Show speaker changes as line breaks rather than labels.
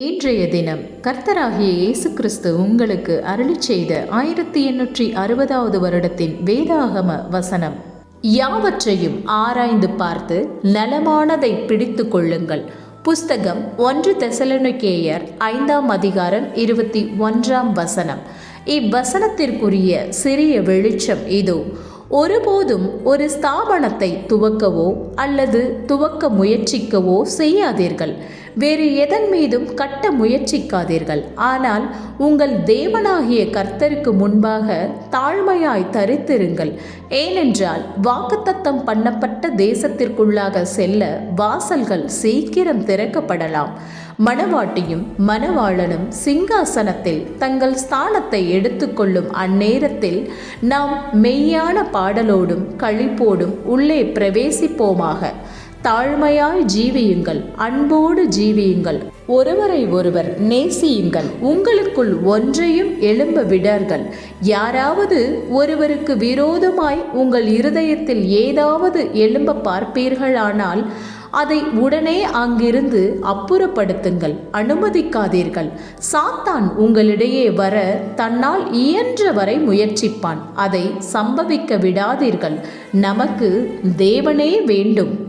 இன்றைய தினம் கர்த்தராகிய இயேசு கிறிஸ்து உங்களுக்கு அருளிச் செய்த ஆயிரத்தி எண்ணூற்றி அறுபதாவது வருடத்தின் வேதாகம வசனம். யாவற்றையும் ஆராய்ந்து பார்த்து நலமானதை பிடித்து கொள்ளுங்கள். புஸ்தகம் ஒன்று தெசலனுக்கேயர் ஐந்தாம் அதிகாரம் இருபத்தி ஒன்றாம் வசனம். இவ்வசனத்திற்குரிய சிறிய வெளிச்சம் இதோ ஒருபோதும் ஒரு ஸ்தாபனத்தை துவக்கவோ அல்லது துவக்க முயற்சிக்கவோ செய்யாதீர்கள். வேறு எதன் மீதும் கட்ட முயற்சிக்காதீர்கள். ஆனால் உங்கள் தேவனாகிய கர்த்தருக்கு முன்பாக தாழ்மையாய் தரித்திருங்கள். ஏனென்றால் வாக்குத்தத்தம் பண்ணப்பட்ட தேசத்திற்குள்ளாக செல்ல வாசல்கள் சீக்கிரம் திறக்கப்படலாம். மணவாட்டியும் மணவாளனும் சிங்காசனத்தில் தங்கள் ஸ்தானத்தை எடுத்துக்கொள்ளும் அந்நேரத்தில் நாம் மெய்யான பாடலோடும் களிப்போடும் உள்ளே பிரவேசிப்போமாக. தாழ்மையாய் ஜீவியுங்கள் அன்போடு ஜீவியுங்கள் ஒருவரை ஒருவர் நேசியுங்கள் உங்களுக்குள் ஒன்றையும் எழும்ப விடார்கள். யாராவது ஒருவருக்கு விரோதமாய் உங்கள் இருதயத்தில் ஏதாவது எழும்ப பார்ப்பீர்களானால் அதை உடனே அங்கிருந்து அப்புறப்படுத்துங்கள் அனுமதிக்காதீர்கள். சாத்தான் உங்களிடையே வர தன்னால் இயன்ற வரை முயற்சிப்பான் அதை சம்பவிக்க விடாதீர்கள். நமக்கு தேவனே வேண்டும்.